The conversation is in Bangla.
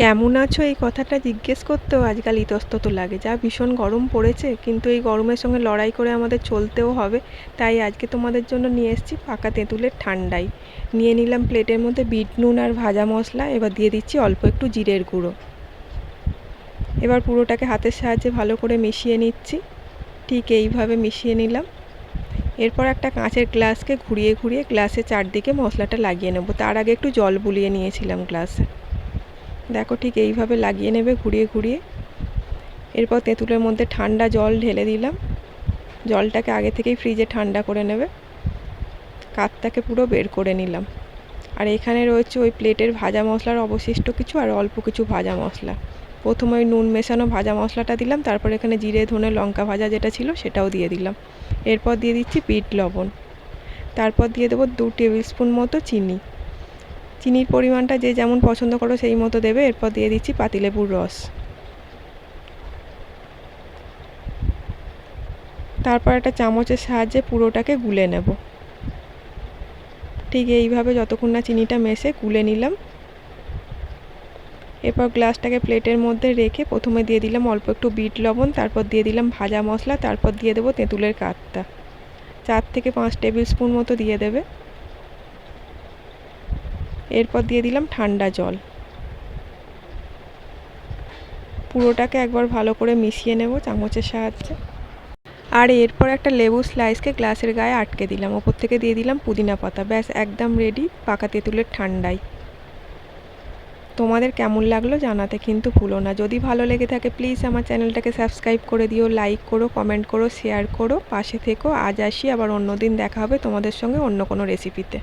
কেমন আছো? এই কথাটা জিজ্ঞেস করতেও আজকাল ইতস্তত লাগে। যা ভীষণ গরম পড়েছে, কিন্তু এই গরমের সঙ্গে লড়াই করে আমাদের চলতেও হবে। তাই আজকে তোমাদের জন্য নিয়ে এসেছি পাকা তেঁতুলের ঠান্ডাই। নিয়ে নিলাম প্লেটের মধ্যে বিট নুন আর ভাজা মশলা। এবার দিয়ে দিচ্ছি অল্প একটু জিরের গুঁড়ো। এবার পুরোটাকে হাতের সাহায্যে ভালো করে মিশিয়ে নিচ্ছি। ঠিক এইভাবে মিশিয়ে নিলাম। এরপর একটা কাঁচের গ্লাসকে ঘুরিয়ে ঘুরিয়ে গ্লাসের চারদিকে মশলাটা লাগিয়ে নেব। তার আগে একটু জল বুলিয়ে নিয়েছিলাম গ্লাসে। দেখো ঠিক এইভাবে লাগিয়ে নেবে ঘুরিয়ে ঘুরিয়ে। এরপর তেঁতুলের মধ্যে ঠান্ডা জল ঢেলে দিলাম। জলটাকে আগে থেকেই ফ্রিজে ঠান্ডা করে নেবে। কাতটাকে পুরো বের করে নিলাম। আর এখানে রয়েছে ওই প্লেটের ভাজা মশলার অবশিষ্ট কিছু আর অল্প কিছু ভাজা মশলা। প্রথমে ওই নুন মেশানো ভাজা মশলাটা দিলাম, তারপর এখানে জিরে, ধনে, লঙ্কা ভাজা যেটা ছিল সেটাও দিয়ে দিলাম। এরপর দিয়ে দিচ্ছি বিট লবণ। তারপর দিয়ে দেবো দু টেবিল স্পুন মতো চিনি। চিনির পরিমাণটা যে যেমন পছন্দ করো সেই মতো দেবে, এরপর দিয়ে দিচ্ছি পাতিলেবুর রস। তারপর একটা চামচের সাহায্যে পুরোটাকে গুলে নেব। ঠিক এইভাবে যতক্ষণ না চিনিটা মেশে গুলে নিলাম। এরপর গ্লাসটাকে প্লেটের মধ্যে রেখে প্রথমে দিয়ে দিলাম অল্প একটু বিট লবণ, তারপর দিয়ে দিলাম ভাজা মশলা, তারপর দিয়ে দেবো তেঁতুলের কাতটা। চার থেকে পাঁচ টেবিল স্পুন মতো দিয়ে দেবে। এরপর দিয়ে দিলাম ঠান্ডা জল। পুরোটাকে একবার ভালো করে মিশিয়ে নেব চামচের সাহায্যে। আর এরপর একটা লেবু স্লাইসকে গ্লাসের গায়ে আটকে দিলাম। ওপর থেকে দিয়ে দিলাম পুদিনা পাতা। ব্যাস, একদম রেডি পাকা তেঁতুলের ঠান্ডাই তোমাদের কেমন লাগল জানাতে কিন্তু ভুলো না। যদি ভালো লেগে থাকে প্লিজ আমার চ্যানেলটাকে সাবস্ক্রাইব করে দিও লাইক করো কমেন্ট করো শেয়ার করো, পাশে থেকো। আজ আসি, আবার অন্য দিন দেখা হবে তোমাদের সঙ্গে অন্য কোনো রেসিপিতে